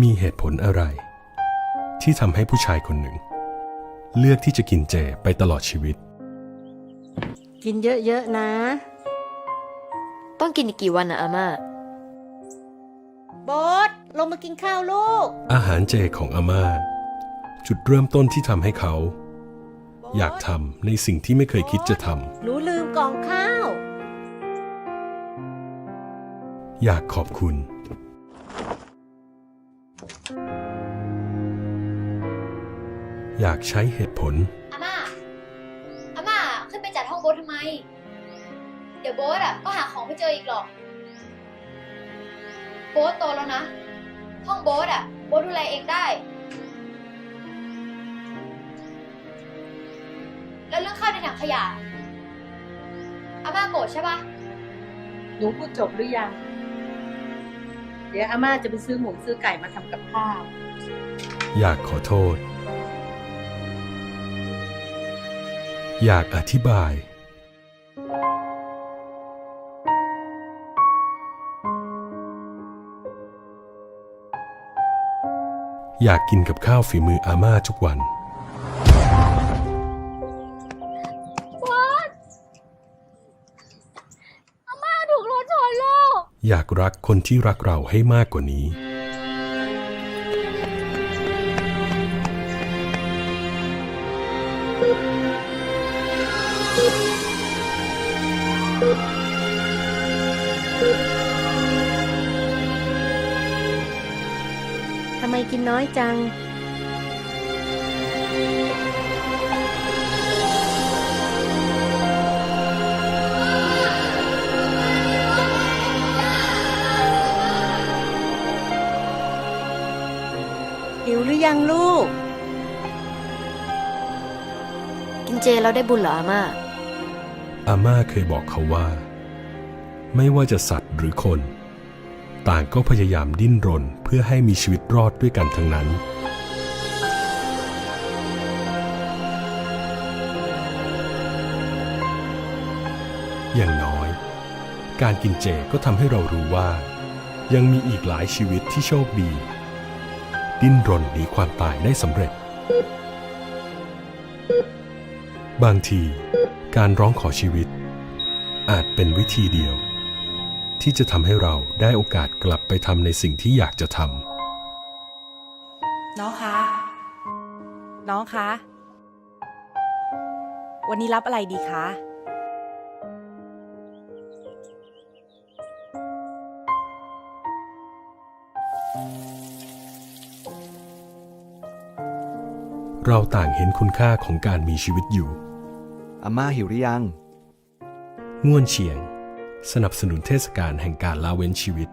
มีเหตุผลอะไร ที่ทำให้ผู้ชายคนหนึ่ง เลือกที่จะกินเจไปตลอดชีวิต กินเยอะๆนะ ต้องกินอีกกี่วันอะอาม่าโบทลงมากินข้าวลูก อาหารเจของอาม่า จุดเริ่มต้นที่ทำให้เขา อยากทำในสิ่งที่ไม่เคยคิดจะทหนูลืมกล่องข้าวำอยากขอบคุณ อยากใช้เหตุผล อาม่า อาม่าขึ้นไปจัดห้องโบ๊ททำไม เดี๋ยวโบ๊ทอะก็หาของไม่เจออีกหรอก โบ๊ทโตแล้วนะ ห้องโบ๊ทอะโบ๊ทดูแลเองได้ แล้วเรื่องข้าวในถังขยะ อาม่าโกรธใช่ปะ หนูพูดจบหรือยัง เดี๋ยวอาม่าจะไปซื้อหมูซื้อไก่มาทำกับข้าว อยากขอโทษ อยากอธิบาย อยากกินกับข้าวฝีมืออาม่าทุกวัน อยากรักคนที่รักเราให้มากกว่านี้ ทำไมกินน้อยจัง หิวหรือยังลูก กินเจแล้วได้บุญเหรออาม่า อาม่าเคยบอกเขาว่า ไม่ว่าจะสัตว์หรือคน ต่างก็พยายามดิ้นรนเพื่อให้มีชีวิตรอดด้วยกันทั้งนั้น อย่างน้อย การกินเจก็ทำให้เรารู้ว่า ยังมีอีกหลายชีวิตที่โชคดี ดิ้นรนหนีความตายได้สำเร็จ บางทีการร้องขอชีวิต อาจเป็นวิธีเดียว ที่จะทำให้เราได้โอกาสกลับไปทำในสิ่งที่อยากจะทน้องคะน้องคะวันนี้รับอะไรดีคะำ เราต่างเห็นคุณค่าของการมีชีวิตอยู่ อาม่าหิวหรือยัง ง่วนเฉียง สนับสนุนเทศกาลแห่งการละเว้นชีวิต